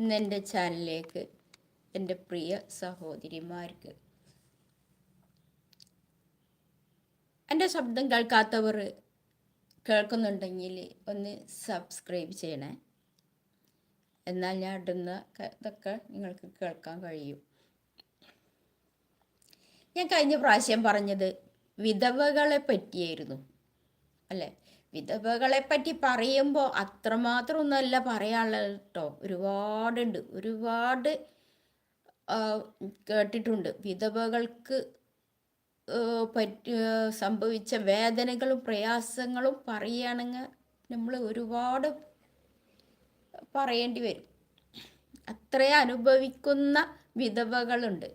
ഇന്ന് എന്റെ ചാനലിലേക്ക് എന്റെ പ്രിയ സഹോദരിമാർക്ക്. എന്റെ ശബ്ദം കേൾക്കാത്തവർ കേൾക്കുന്നുണ്ടെങ്കിൽ ഒന്ന് സബ്സ്ക്രൈബ് ചെയ്യണേ. എന്നാൽ ഞാൻ ഇടുന്ന ഇതൊക്കെ നിങ്ങൾക്ക് കേൾക്കാൻ കഴിയും. ഞാൻ കഴിഞ്ഞ പ്രാവശ്യം പറഞ്ഞത് വിധവകളെ പറ്റിയായിരുന്നു. അല്ലേ? വിധവകളെ പറ്റി പറയുമ്പോൾ അത്രമാത്രം ഒന്നുമല്ല പറയാനുള്ളത് കേട്ടോ ഒരുപാടുണ്ട്. ഒരുപാട് കേട്ടിട്ടുണ്ട്. വിധവകൾക്ക് പറ്റി സംഭവിച്ച വേദനകളും പ്രയാസങ്ങളും പറയുകയാണെങ്കിൽ നമ്മൾ ഒരുപാട് പറയേണ്ടി വരും. അത്രയും അനുഭവിക്കുന്ന വിധവകളുണ്ട്.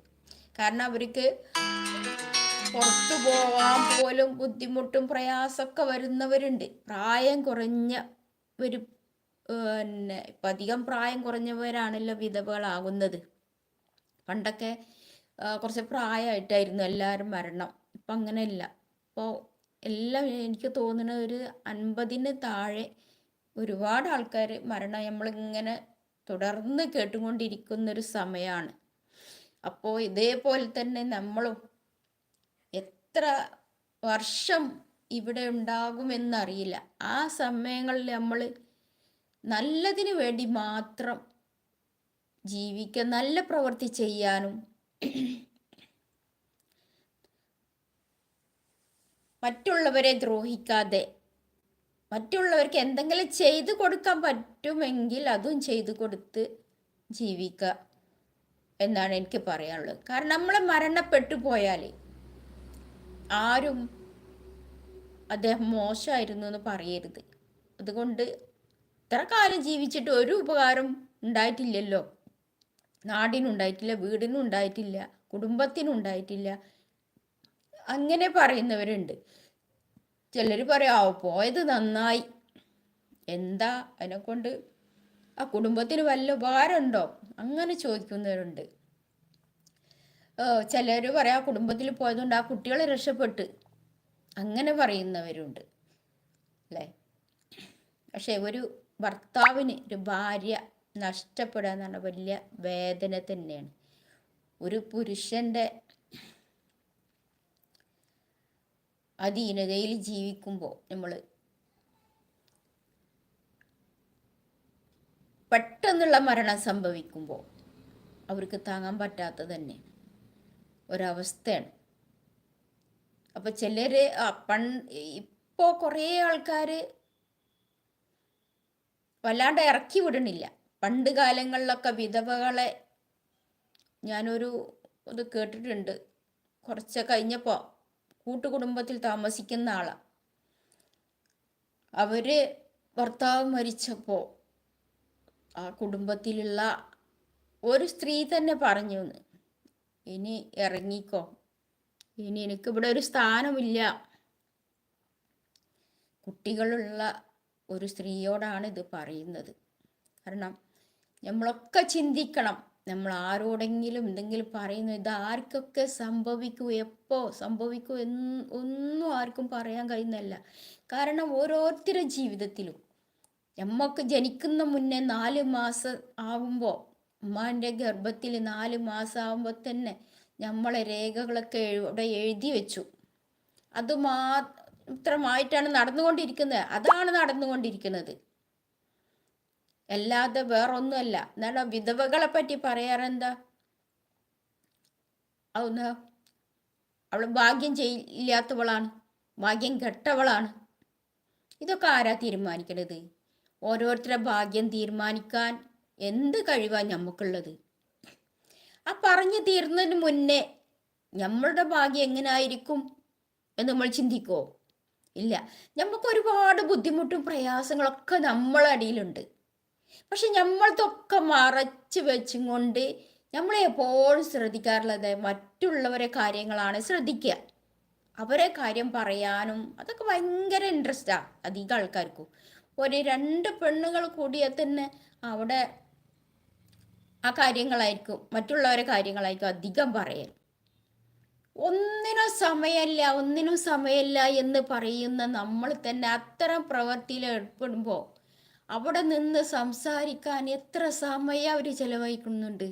കാരണം അവർക്ക് പുറത്തു പോകാൻ പോലും ബുദ്ധിമുട്ടും പ്രയാസമൊക്കെ വരുന്നവരുണ്ട്. പ്രായം കുറഞ്ഞ ഒരു പിന്നെ ഇപ്പം അധികം പ്രായം കുറഞ്ഞവരാണല്ലോ വിധവകളാകുന്നത്. പണ്ടൊക്കെ കുറച്ച് പ്രായമായിട്ടായിരുന്നു എല്ലാവരും മരണം. ഇപ്പം അങ്ങനെയല്ല. ഇപ്പോൾ എല്ലാം എനിക്ക് തോന്നുന്ന ഒരു അൻപതിന് താഴെ ഒരുപാട് ആൾക്കാർ മരണം നമ്മളിങ്ങനെ തുടർന്ന് കേട്ടുകൊണ്ടിരിക്കുന്നൊരു സമയമാണ് അപ്പോൾ ഇതേപോലെ തന്നെ നമ്മളും എത്ര വർഷം ഇവിടെ ഉണ്ടാകുമെന്നറിയില്ല. ആ സമയങ്ങളിൽ നമ്മൾ നല്ലതിന് വേണ്ടി മാത്രം ജീവിക്കുക നല്ല പ്രവൃത്തി ചെയ്യാനും മറ്റുള്ളവരെ ദ്രോഹിക്കാതെ മറ്റുള്ളവർക്ക് എന്തെങ്കിലും ചെയ്തു കൊടുക്കാൻ പറ്റുമെങ്കിൽ അതും ചെയ്തു കൊടുത്ത് ജീവിക്കുക എന്നാണ് എനിക്ക് പറയാനുള്ളത്. കാരണം നമ്മൾ മരണപ്പെട്ടു പോയാൽ ആരും അദ്ദേഹം മോശമായിരുന്നു എന്ന് പറയരുത്. അതുകൊണ്ട് ഇത്ര കാലം ജീവിച്ചിട്ട് ഒരു ഉപകാരം ഉണ്ടായിട്ടില്ലല്ലോ. നാടിനുണ്ടായിട്ടില്ല വീടിനും ഉണ്ടായിട്ടില്ല കുടുംബത്തിനും ഉണ്ടായിട്ടില്ല അങ്ങനെ പറയുന്നവരുണ്ട്. ചിലർ പറയാം "ആ, പോയത് നന്നായി. എന്താ അതിനെക്കൊണ്ട്? ആ കുടുംബത്തിന് വല്ല ഉപകാരമുണ്ടോ? അങ്ങനെ ചോദിക്കുന്നവരുണ്ട്. ചിലർ പറയാം "ആ കുടുംബത്തിൽ പോയതുകൊണ്ട് ആ കുട്ടികളെ രക്ഷപ്പെട്ട്. അങ്ങനെ പറയുന്നവരുണ്ട്. അല്ലേ? പക്ഷെ ഒരു ഭർത്താവിന് ഒരു ഭാര്യ നഷ്ടപ്പെടുക എന്ന് പറഞ്ഞാൽ വലിയ വേദന തന്നെയാണ്. ഒരു പുരുഷന്റെ അധീനതയിൽ ജീവിക്കുമ്പോൾ നമ്മൾ പെട്ടെന്നുള്ള മരണം സംഭവിക്കുമ്പോൾ അവർക്ക് താങ്ങാൻ പറ്റാത്ത തന്നെ. ഒരവസ്ഥയാണ്. അപ്പോൾ ചിലർ പൺ ഇപ്പോ കുറേ ആൾക്കാർ വല്ലാണ്ട് ഇറക്കി വിടണില്ല. പണ്ട് കാലങ്ങളിലൊക്കെ വിധവകളെ ഞാനൊരു ഇത് കേട്ടിട്ടുണ്ട്. കുറച്ച് കഴിഞ്ഞപ്പോൾ കൂട്ടുകുടുംബത്തിൽ താമസിക്കുന്ന ആളാണ് അവർ ഭർത്താവ് മരിച്ചപ്പോൾ ആ കുടുംബത്തിലുള്ള ഒരു സ്ത്രീ തന്നെ പറഞ്ഞു എന്ന് ഇനി ഇറങ്ങിക്കോ. ഇനി എനിക്കിവിടെ ഒരു സ്ഥാനമില്ല. കുട്ടികളുള്ള ഒരു സ്ത്രീയോടാണ് ഇത് പറയുന്നത്. കാരണം നമ്മളൊക്കെ ചിന്തിക്കണം. നമ്മൾ ആരോടെങ്കിലും എന്തെങ്കിലും പറയുന്നു. ഇത് ആർക്കൊക്കെ സംഭവിക്കൂ? എപ്പോ സംഭവിക്കൂ എന്ന് ഒന്നും ആർക്കും പറയാൻ കഴിയുന്നല്ല കാരണം ഓരോരുത്തരുടെ ജീവിതത്തിലും നമ്മക്ക് ജനിക്കുന്ന മുന്നേ നാല് മാസം ആവുമ്പോൾ ഉമ്മാന്റെ ഗർഭത്തിൽ നാല് മാസം ആവുമ്പോൾ തന്നെ നമ്മളെ രേഖകളൊക്കെ ഇവിടെ എഴുതി വെച്ചു. അത് മാത്രമായിട്ടാണ് നടന്നുകൊണ്ടിരിക്കുന്നത്. അതാണ് നടന്നുകൊണ്ടിരിക്കുന്നത്. അല്ലാതെ വേറൊന്നുമല്ല. എന്താണ് വിധവകളെ പറ്റി പറയാറെന്താ? അതൊന്ന് അവൾ ഭാഗ്യം ചെയ്യില്ലാത്തവളാണ്. ഭാഗ്യം കെട്ടവളാണ്. ഇതൊക്കെ ആരാ തീരുമാനിക്കണത്? ഓരോരുത്തരുടെ ഭാഗ്യം തീരുമാനിക്കാൻ എന്ത് കഴിവാ നമുക്കുള്ളത് ആ പറഞ്ഞു തീർന്നതിന് മുന്നേ നമ്മളുടെ ഭാഗ്യം എങ്ങനായിരിക്കും എന്ന് നമ്മൾ ചിന്തിക്കോ? ഇല്ല. നമുക്ക് ഒരുപാട് ബുദ്ധിമുട്ടും പ്രയാസങ്ങളൊക്കെ നമ്മളെ അടിയിലുണ്ട്. പക്ഷെ നമ്മളതൊക്കെ മറച്ച് വെച്ചും കൊണ്ട് നമ്മൾ എപ്പോഴും ശ്രദ്ധിക്കാറുള്ളത് മറ്റുള്ളവരെ കാര്യങ്ങളാണ് ശ്രദ്ധിക്കുക. അവരെ കാര്യം പറയാനും അതൊക്കെ ഭയങ്കര ഇൻട്രസ്റ്റാണ് അധികം ആൾക്കാർക്കും. ഒരു രണ്ട് പെണ്ണുങ്ങൾ കൂടിയാൽ തന്നെ അവിടെ ആ കാര്യങ്ങളായിരിക്കും മറ്റുള്ളവരെ കാര്യങ്ങളായിരിക്കും അധികം പറയൽ. ഒന്നിനും സമയമില്ല ഒന്നിനും സമയമില്ല എന്ന് പറയുന്ന നമ്മൾ തന്നെ അത്തരം പ്രവൃത്തിയിൽ ഏർപ്പെടുമ്പോൾ അവിടെ നിന്ന് സംസാരിക്കാൻ എത്ര സമയം അവർ ചെലവഴിക്കുന്നുണ്ട്?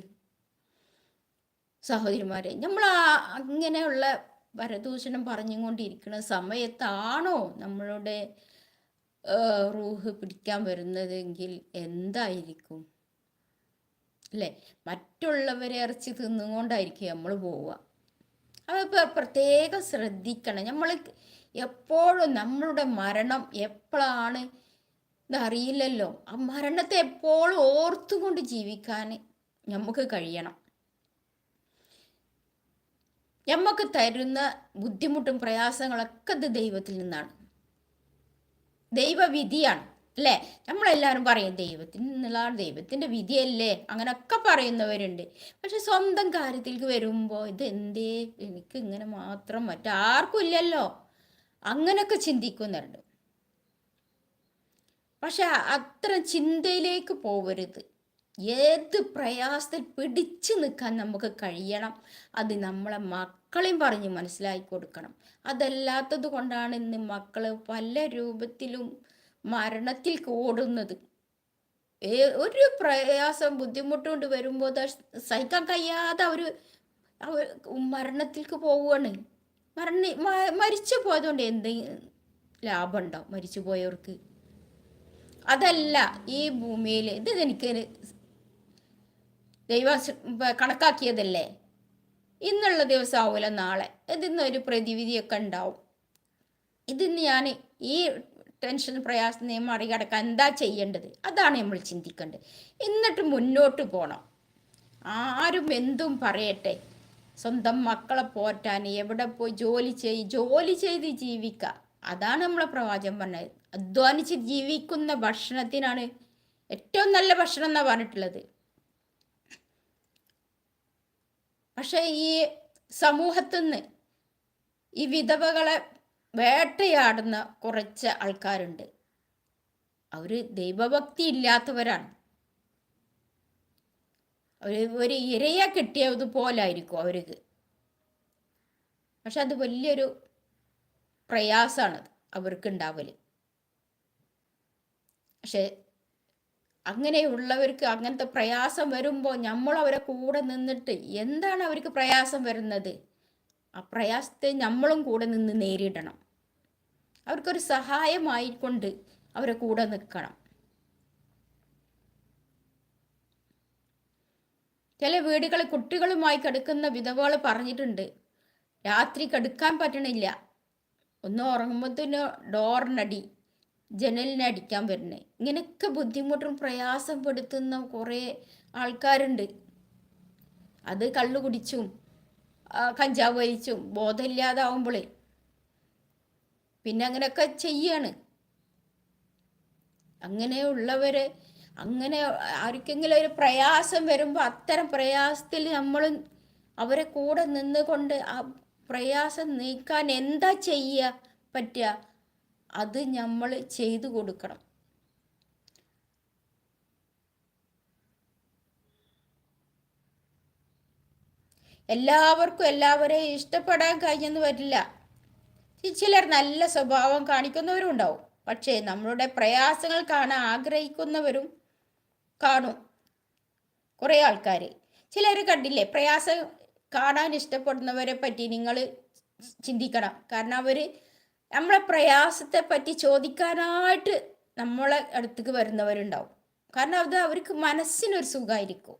സഹോദരിമാരെ നമ്മൾ അങ്ങനെയുള്ള വരദൂഷണം പറഞ്ഞുകൊണ്ടിരിക്കുന്ന സമയത്താണോ നമ്മളുടെ റൂഹ് പിടിക്കാൻ വരുന്നതെങ്കിൽ എന്തായിരിക്കും? അല്ലേ? മറ്റുള്ളവരെ ഇറച്ചി തിന്നുകൊണ്ടായിരിക്കും നമ്മൾ പോവുക. അപ്പോൾ പ്രത്യേകം ശ്രദ്ധിക്കണം. നമ്മൾ എപ്പോഴും നമ്മളുടെ മരണം എപ്പോഴാണ് ഇതറിയില്ലല്ലോ ആ മരണത്തെ എപ്പോഴും ഓർത്തുകൊണ്ട് ജീവിക്കാൻ നമുക്ക് കഴിയണം. നമുക്ക് തരുന്ന ബുദ്ധിമുട്ടും പ്രയാസങ്ങളൊക്കെ ദൈവത്തിൽ നിന്നാണ്. ദൈവവിധിയാണ്. അല്ലേ? നമ്മളെല്ലാവരും പറയും ദൈവത്തിൽ നിന്നുള്ള ദൈവത്തിന്റെ വിധിയല്ലേ? അങ്ങനെയൊക്കെ പറയുന്നവരുണ്ട്. പക്ഷെ സ്വന്തം കാര്യത്തിലേക്ക് വരുമ്പോൾ ഇത് എന്തേ എനിക്ക് ഇങ്ങനെ മാത്രം മറ്റാർക്കും ഇല്ലല്ലോ. അങ്ങനെയൊക്കെ ചിന്തിക്കുന്നുണ്ട് പക്ഷെ അത്ര ചിന്തയിലേക്ക് പോവരുത്. ഏത് പ്രയാസത്തിൽ പിടിച്ചു നിൽക്കാൻ നമുക്ക് കഴിയണം. അത് നമ്മളെ മക്കളെയും പറഞ്ഞ് മനസ്സിലാക്കി കൊടുക്കണം. അതല്ലാത്തത് കൊണ്ടാണ് ഇന്ന് മക്കൾ പല രൂപത്തിലും മരണത്തിൽ ഓടുന്നത്. ഒരു പ്രയാസം ബുദ്ധിമുട്ടുകൊണ്ട് വരുമ്പോൾ സഹിക്കാൻ കഴിയാതെ അവർ അവർ മരണത്തിലേക്ക് പോവുകയാണ് മരണ മരിച്ചു പോയതുകൊണ്ട് എന്ത് ഉണ്ടാവും മരിച്ചു പോയവർക്ക്? അതല്ല ഈ ഭൂമിയിൽ ഇത് എനിക്ക് ദൈവ കണക്കാക്കിയതല്ലേ? ഇന്നുള്ള ദിവസം ആവില്ല നാളെ. ഇതിന്നൊരു പ്രതിവിധിയൊക്കെ ഉണ്ടാവും. ഇതിന്ന് ഞാൻ ഈ ടെൻഷൻ പ്രയാസത്തിനെയും മറികടക്കാൻ എന്താ ചെയ്യേണ്ടത്? അതാണ് നമ്മൾ ചിന്തിക്കേണ്ടത്. എന്നിട്ട് മുന്നോട്ട് പോകണം ആരും എന്തും പറയട്ടെ. സ്വന്തം മക്കളെ പോറ്റാൻ എവിടെ പോയി ജോലി ചെയ് ജോലി ചെയ്ത് ജീവിക്കുക അതാണ് നമ്മളെ പ്രവാചകം പറഞ്ഞത്. അധ്വാനിച്ച് ജീവിക്കുന്ന ഭക്ഷണത്തിനാണ് ഏറ്റവും നല്ല ഭക്ഷണം എന്നാണ് പറഞ്ഞിട്ടുള്ളത്. പക്ഷേ ഈ സമൂഹത്തിൽ നിന്ന് ഈ വിധവകളെ വേട്ടയാടുന്ന കുറച്ച് ആൾക്കാരുണ്ട്. അവർ ദൈവഭക്തി ഇല്ലാത്തവരാണ്. ഒരു ഇരയെ കിട്ടിയതുപോലായിരിക്കും അവർക്ക് പക്ഷെ അത് വലിയൊരു പ്രയാസമാണ് അവർക്ക് ഉണ്ടാവൽ പക്ഷെ അങ്ങനെയുള്ളവർക്ക് അങ്ങനത്തെ പ്രയാസം വരുമ്പോൾ നമ്മൾ അവരെ കൂടെ നിന്നിട്ട് എന്താണ് അവർക്ക് പ്രയാസം വരുന്നത്? ആ പ്രയാസത്തെ നമ്മളും കൂടെ നിന്ന് നേരിടണം. അവർക്കൊരു സഹായമായിക്കൊണ്ട് അവരെ കൂടെ നിൽക്കണം. ചില വീടുകളിൽ കുട്ടികളുമായി കിടക്കുന്ന വിധവകൾ പറഞ്ഞിട്ടുണ്ട് രാത്രി കെടുക്കാൻ പറ്റണില്ല. ഒന്ന് ഉറങ്ങുമ്പോഴത്തേന് ഡോറിനടി ജനലിനെ അടിക്കാൻ വരുന്നത് ഇങ്ങനെയൊക്കെ ബുദ്ധിമുട്ടും പ്രയാസപ്പെടുത്തുന്ന കുറേ ആൾക്കാരുണ്ട്. അത് കള്ളു കുടിച്ചും കഞ്ചാവ് വലിച്ചും ബോധമില്ലാതാവുമ്പോളേ. പിന്നെ അങ്ങനെയൊക്കെ ചെയ്യാണ്. അങ്ങനെയുള്ളവർ അങ്ങനെ ആർക്കെങ്കിലും ഒരു പ്രയാസം വരുമ്പോൾ അത്തരം പ്രയാസത്തിൽ നമ്മൾ അവരെ കൂടെ നിന്നുകൊണ്ട് ആ പ്രയാസം നീക്കാൻ എന്താ ചെയ്യുക പറ്റുക? അത് നമ്മൾ ചെയ്തു കൊടുക്കണം. എല്ലാവർക്കും എല്ലാവരെയും ഇഷ്ടപ്പെടാൻ കഴിഞ്ഞെന്ന് വരില്ല. ചിലർ നല്ല സ്വഭാവം കാണിക്കുന്നവരും ഉണ്ടാവും പക്ഷേ നമ്മളുടെ പ്രയാസങ്ങൾ കാണാൻ ആഗ്രഹിക്കുന്നവരും കാണും. കുറേ ആൾക്കാർ ചിലർ കണ്ടില്ലേ പ്രയാസം കാണാൻ ഇഷ്ടപ്പെടുന്നവരെ പറ്റി നിങ്ങൾ ചിന്തിക്കണം. കാരണം അവർ നമ്മളെ പ്രയാസത്തെ പറ്റി ചോദിക്കാനായിട്ട് നമ്മളെ അടുത്തേക്ക് വരുന്നവരുണ്ടാവും. കാരണം അത് അവർക്ക് മനസ്സിനൊരു സുഖമായിരിക്കും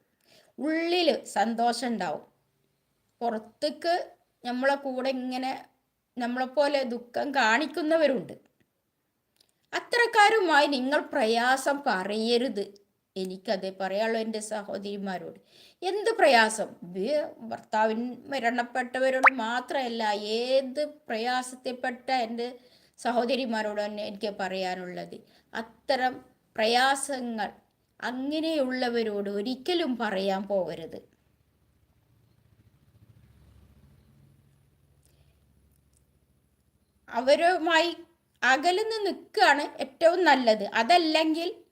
ഉള്ളിൽ സന്തോഷം ഉണ്ടാവും. പുറത്തേക്ക് നമ്മളെ കൂടെ ഇങ്ങനെ നമ്മളെപ്പോലെ ദുഃഖം കാണിക്കുന്നവരുണ്ട്. അത്തരക്കാരുമായി നിങ്ങൾ പ്രയാസം പറയരുത്. എനിക്കതേ പറയാനുള്ളൂ എന്റെ സഹോദരിമാരോട്. എന്ത് പ്രയാസം? ഭർത്താവിൻ മരണപ്പെട്ടവരോട് മാത്രമല്ല ഏത് പ്രയാസത്തെപ്പെട്ട എന്റെ സഹോദരിമാരോട് തന്നെ എനിക്ക് പറയാനുള്ളത്. അത്തരം പ്രയാസങ്ങൾ അങ്ങനെയുള്ളവരോട് ഒരിക്കലും പറയാൻ പോകരുത്. അവരുമായി അകലുന്ന് നിൽക്കുകയാണ് ഏറ്റവും നല്ലത്. അതല്ലെങ്കിൽ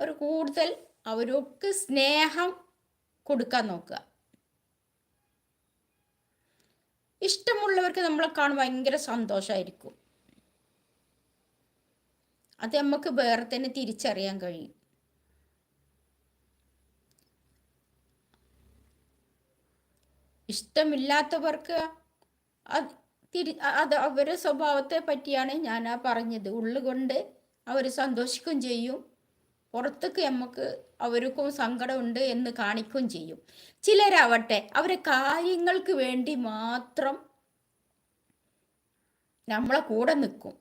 ഒരു കൂടുതൽ അവരൊക്കെ സ്നേഹം കൊടുക്കാൻ നോക്കുക. ഇഷ്ടമുള്ളവർക്ക് നമ്മളെ കാണാൻ ഭയങ്കര സന്തോഷമായിരിക്കും. അത് നമുക്ക് വേറെ തന്നെ തിരിച്ചറിയാൻ കഴിയും. ഇഷ്ടമില്ലാത്തവർക്ക് അത് തിരി അത് അവരുടെ സ്വഭാവത്തെ പറ്റിയാണ് ഞാൻ ആ പറഞ്ഞത്. ഉള്ളുകൊണ്ട് അവർ സന്തോഷിക്കുകയും ചെയ്യും. പുറത്തേക്ക് നമുക്ക് അവർക്കും സങ്കടമുണ്ട് എന്ന് കാണിക്കുകയും ചെയ്യും. ചിലരാവട്ടെ അവരെ കാര്യങ്ങൾക്ക് വേണ്ടി മാത്രം നമ്മളെ കൂടെ നിൽക്കും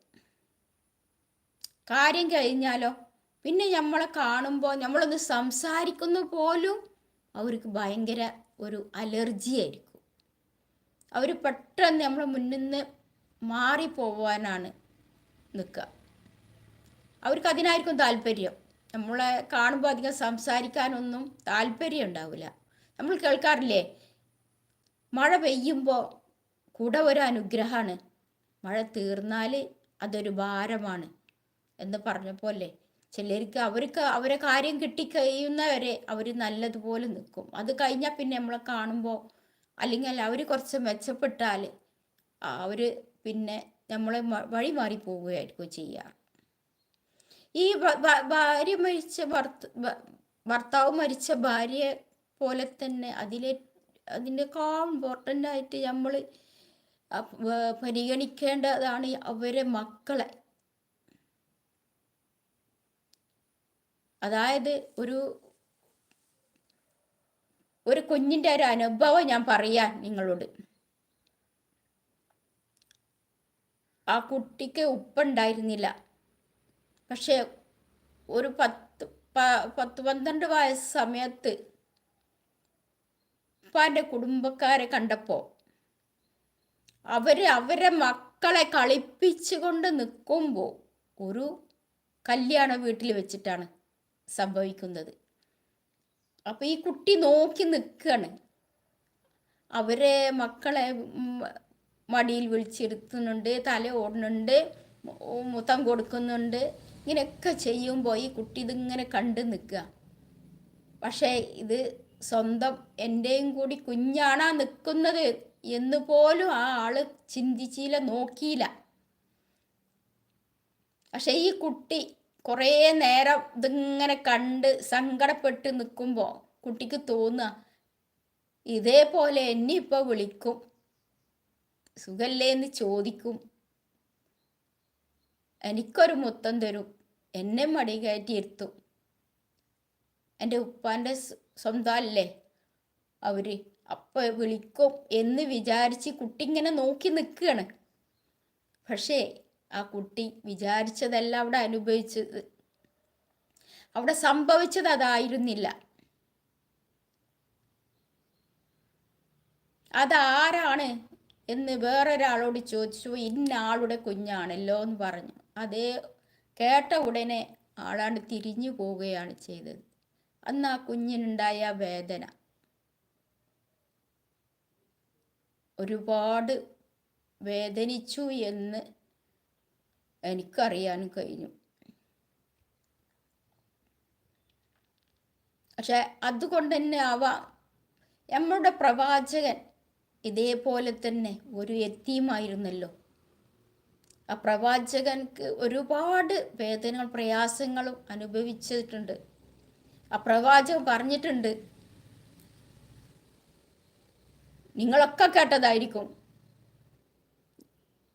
കാര്യം കഴിഞ്ഞാലോ പിന്നെ നമ്മളെ കാണുമ്പോൾ നമ്മളൊന്ന് സംസാരിക്കുന്ന പോലും അവർക്ക് ഭയങ്കര ഒരു അലർജി ആയിരിക്കും അവർ പെട്ടെന്ന് നമ്മളെ മുന്നിൽ നിന്ന് മാറിപ്പോവാനാണ് നിൽക്കുക അവർക്ക് അതിനായിരിക്കും താല്പര്യം. നമ്മളെ കാണുമ്പോൾ അധികം സംസാരിക്കാനൊന്നും താല്പര്യം ഉണ്ടാവില്ല നമ്മൾ കേൾക്കാറില്ലേ? മഴ പെയ്യുമ്പോൾ കൂടെ ഒരു അനുഗ്രഹമാണ് മഴ തീർന്നാൽ അതൊരു ഭാരമാണ് എന്ന് പറഞ്ഞപ്പോലെ ചിലർക്ക് അവർക്ക് അവരെ കാര്യം കിട്ടിക്കഴിയുന്നവരെ അവർ നല്ലതുപോലെ നിൽക്കും അത് കഴിഞ്ഞാൽ പിന്നെ നമ്മളെ കാണുമ്പോൾ അല്ലെങ്കിൽ അവർ കുറച്ച് മെച്ചപ്പെട്ടാൽ അവർ പിന്നെ നമ്മളെ വഴി മാറി പോവുകയായിരിക്കും ചെയ്യുക ഈ ഭാര്യ മരിച്ച ഭർത്ത ഭർത്താവ് മരിച്ച ഭാര്യയെ പോലെ തന്നെ അതിലെ അതിന്റെക്കാൾ ഇമ്പോർട്ടന്റ് ആയിട്ട് നമ്മൾ പരിഗണിക്കേണ്ടതാണ് അവരെ മക്കളെ. അതായത് ഒരു ഒരു കുഞ്ഞിന്റെ ഒരു അനുഭവം ഞാൻ പറയാൻ നിങ്ങളോട്. ആ കുട്ടിക്ക് ഉപ്പുണ്ടായിരുന്നില്ല പക്ഷേ ഒരു പത്ത് പത്ത് പന്ത്രണ്ട് വയസ്സ് സമയത്ത് ഉപ്പാന്റെ കുടുംബക്കാരെ കണ്ടപ്പോൾ അവർ അവരെ മക്കളെ കളിപ്പിച്ചുകൊണ്ട് നിൽക്കുമ്പോൾ ഒരു കല്യാണ വീട്ടിൽ വെച്ചിട്ടാണ് സംഭവിക്കുന്നത്. അപ്പോൾ ഈ കുട്ടി നോക്കി നിൽക്കുകയാണ് അവരെ മക്കളെ മടിയിൽ വിളിച്ചിരുത്തുന്നുണ്ട് തല ഓടുന്നുണ്ട് മുത്തം കൊടുക്കുന്നുണ്ട് ഇങ്ങനെയൊക്കെ ചെയ്യുമ്പോൾ ഈ കുട്ടി ഇതിങ്ങനെ കണ്ട് നിൽക്കുക പക്ഷേ ഇത് സ്വന്തം എന്റെയും കൂടി കുഞ്ഞാണാ നിൽക്കുന്നത് എന്ന് പോലും ആ ആൾ ചിന്തിച്ചില്ല നോക്കിയില്ല. പക്ഷെ ഈ കുട്ടി കുറേ നേരം ഇതിങ്ങനെ കണ്ട് സങ്കടപ്പെട്ട് നിൽക്കുമ്പോൾ കുട്ടിക്ക് തോന്നുക ഇതേപോലെ എന്നെ ഇപ്പോൾ വിളിക്കും. സുഖല്ലേ എന്ന് ചോദിക്കും. എനിക്കൊരു മുത്തം തരും. എന്നെ മടി കയറ്റി ഇരുത്തും. എന്റെ ഉപ്പാന്റെ സ്വന്തം അല്ലേ അവർ അപ്പോൾ വിളിക്കും എന്ന് വിചാരിച്ച് കുട്ടി ഇങ്ങനെ നോക്കി നിൽക്കുകയാണ് പക്ഷേ ആ കുട്ടി വിചാരിച്ചതല്ല അവിടെ അനുഭവിച്ചത്. അവിടെ സംഭവിച്ചത് അതായിരുന്നില്ല. അതാരാണ് എന്ന് വേറൊരാളോട് ചോദിച്ചു ഇന്ന ആളുടെ കുഞ്ഞാണല്ലോ എന്ന് പറഞ്ഞു. അതേ കേട്ട ഉടനെ ആളാണ് തിരിഞ്ഞു പോവുകയാണ് ചെയ്തത്. അന്ന് ആ കുഞ്ഞിനുണ്ടായ വേദന. ഒരുപാട് വേദനിച്ചു എന്ന് എനിക്കറിയാൻ കഴിഞ്ഞു. പക്ഷെ അതുകൊണ്ട് തന്നെ അവ നമ്മളുടെ പ്രവാചകൻ ഇതേപോലെ തന്നെ ഒരു എത്തിയുമായിരുന്നല്ലോ. ആ പ്രവാചകൻക്ക് ഒരുപാട് വേദനകൾ പ്രയാസങ്ങളും അനുഭവിച്ചിട്ടുണ്ട്. ആ പ്രവാചകൻ പറഞ്ഞിട്ടുണ്ട് നിങ്ങളൊക്കെ കേട്ടതായിരിക്കും.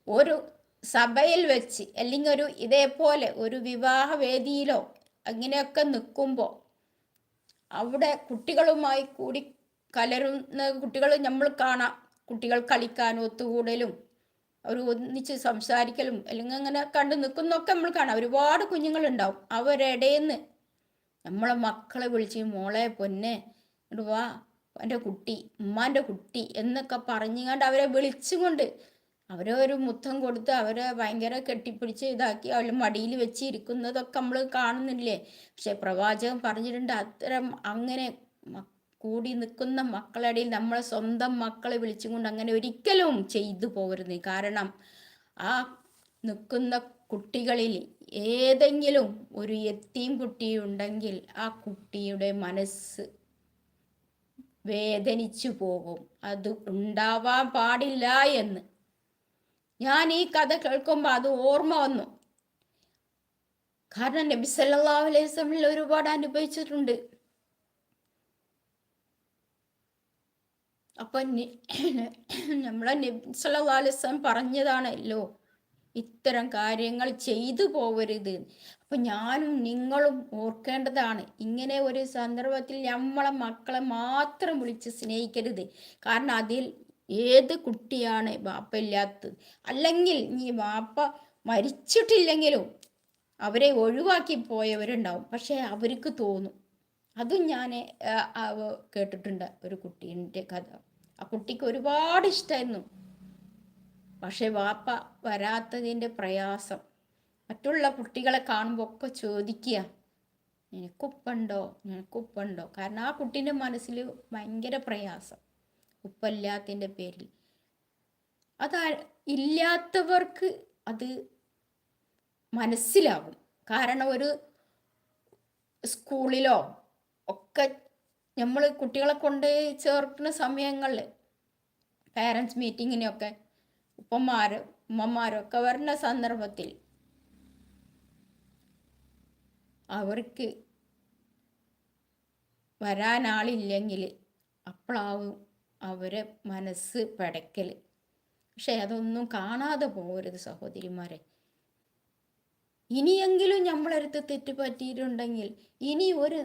ഒരു സഭയിൽ വെച്ച് അല്ലെങ്കിൽ ഒരു ഇതേപോലെ ഒരു വിവാഹ വേദിയിലോ അങ്ങനെയൊക്കെ നിൽക്കുമ്പോൾ അവിടെ കുട്ടികളുമായി കൂടി കലരുന്ന കുട്ടികൾ നമ്മൾ കാണാം. കുട്ടികൾ കളിക്കാൻ ഒത്തുകൂടലും അവർ ഒന്നിച്ച് സംസാരിക്കലും അല്ലെങ്കിൽ അങ്ങനെ കണ്ട് നിൽക്കുന്നൊക്കെ നമ്മൾ കാണാം. ഒരുപാട് കുഞ്ഞുങ്ങളുണ്ടാവും. അവരിടയിന്ന് നമ്മളെ മക്കളെ വിളിച്ച് മോളെ പൊന്നെ വാ എന്റെ കുട്ടി ഉമ്മാന്റെ കുട്ടി എന്നൊക്കെ പറഞ്ഞുകൊണ്ട് അവരെ വിളിച്ചുകൊണ്ട് അവരെ ഒരു മുത്തം കൊടുത്ത് അവരെ ഭയങ്കര കെട്ടിപ്പിടിച്ച് ഇതാക്കി അവൾ മടിയിൽ വെച്ച് ഇരിക്കുന്നതൊക്കെ നമ്മൾ കാണുന്നില്ലേ? പക്ഷെ പ്രവാചകൻ പറഞ്ഞിട്ടുണ്ട് അത്തരം അങ്ങനെ കൂടി നിൽക്കുന്ന മക്കളടിയിൽ നമ്മളെ സ്വന്തം മക്കളെ വിളിച്ചുകൊണ്ട് അങ്ങനെ ഒരിക്കലും ചെയ്തു പോകരുത്. കാരണം ആ നിൽക്കുന്ന കുട്ടികളിൽ ഏതെങ്കിലും ഒരു എത്തിയും കുട്ടിയുണ്ടെങ്കിൽ ആ കുട്ടിയുടെ മനസ്സ് വേദനിച്ചു പോകും. അത് ഉണ്ടാവാൻ പാടില്ല എന്ന്. ഞാൻ ഈ കഥ കേൾക്കുമ്പോൾ അത് ഓർമ്മ വന്നു. കാരണം നബി സല്ലല്ലാഹു അലൈഹി വസല്ലം ഒരുപാട് അനുഭവിച്ചിട്ടുണ്ട്. അപ്പൊ നമ്മളെ നബി സല്ലല്ലാഹു അലൈഹി പറഞ്ഞതാണല്ലോ ഇത്തരം കാര്യങ്ങൾ ചെയ്തു പോവരുത്. അപ്പൊ ഞാനും നിങ്ങളും ഓർക്കേണ്ടതാണ് ഇങ്ങനെ ഒരു സന്ദർഭത്തിൽ നമ്മളെ മക്കളെ മാത്രം വിളിച്ച് സ്നേഹിക്കരുത്. കാരണം അതിൽ ഏത് കുട്ടിയാണ് വാപ്പ ഇല്ലാത്തത് അല്ലെങ്കിൽ ഈ വാപ്പ മരിച്ചിട്ടില്ലെങ്കിലും അവരെ ഒഴിവാക്കി പോയവരുണ്ടാവും. പക്ഷേ അവർക്ക് തോന്നും. അതും ഞാൻ കേട്ടിട്ടുണ്ട് ഒരു കുട്ടീന്റെ കഥ. ആ കുട്ടിക്ക് ഒരുപാട് ഇഷ്ടമായിരുന്നു പക്ഷെ വാപ്പ വരാത്തതിന്റെ പ്രയാസം. മറ്റുള്ള കുട്ടികളെ കാണുമ്പോൾ ഒക്കെ ചോദിക്കുക നിനക്കുപ്പുണ്ടോ? നിനക്കുപ്പുണ്ടോ? കാരണം ആ കുട്ടീന്റെ മനസ്സിൽ ഭയങ്കര പ്രയാസം. ഉപ്പല്ലാത്തതിന്റെ പേരിൽ. അത് ഇല്ലാത്തവർക്ക് അത് മനസ്സിലാകും കാരണം ഒരു സ്കൂളിലോ ഒക്കെ നമ്മൾ കുട്ടികളെ കൊണ്ട് ചേർക്കുന്ന സമയങ്ങളിൽ പാരൻസ് മീറ്റിങ്ങിനൊക്കെ ഉപ്പന്മാർ ഉമ്മമാരും ഒക്കെ വരുന്ന സന്ദർഭത്തിൽ അവർക്ക് വരാനാളില്ലെങ്കിൽ അപ്പോഴാവും അവരെ മനസ്സ് പടയ്ക്കൽ പക്ഷെ അതൊന്നും കാണാതെ പോകരുത് സഹോദരിമാരെ. ഇനിയെങ്കിലും നമ്മളടുത്ത് തെറ്റ് പറ്റിയിട്ടുണ്ടെങ്കിൽ ഇനി ഒരു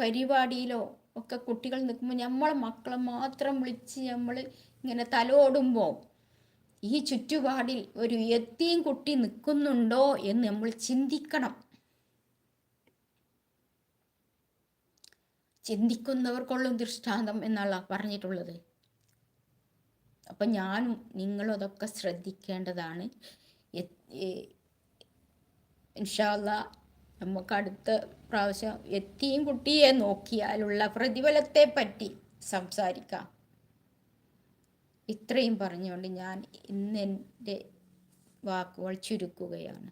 പരിപാടിയിലോ ഒക്കെ കുട്ടികൾ നിൽക്കുമ്പോൾ നമ്മളെ മക്കളെ മാത്രം വിളിച്ച് നമ്മൾ ഇങ്ങനെ തലോടുമ്പോൾ ഈ ചുറ്റുപാടിൽ ഒരു എത്തിയും കുട്ടി നിൽക്കുന്നുണ്ടോ എന്ന് നമ്മൾ ചിന്തിക്കണം. ചിന്തിക്കുന്നവർക്കുള്ളും ദൃഷ്ടാന്തം എന്നുള്ള പറഞ്ഞിട്ടുള്ളത്. അപ്പം ഞാനും നിങ്ങളും അതൊക്കെ ശ്രദ്ധിക്കേണ്ടതാണ്. ഇൻഷാല്ല നമുക്ക് അടുത്ത പ്രാവശ്യം എത്തിയും കുട്ടിയെ നോക്കിയാലുള്ള പ്രതിഫലത്തെ പറ്റി സംസാരിക്കാം. ഇത്രയും പറഞ്ഞുകൊണ്ട് ഞാൻ ഇന്ന് എന്റെ വാക്കുകൾ ചുരുക്കുകയാണ്.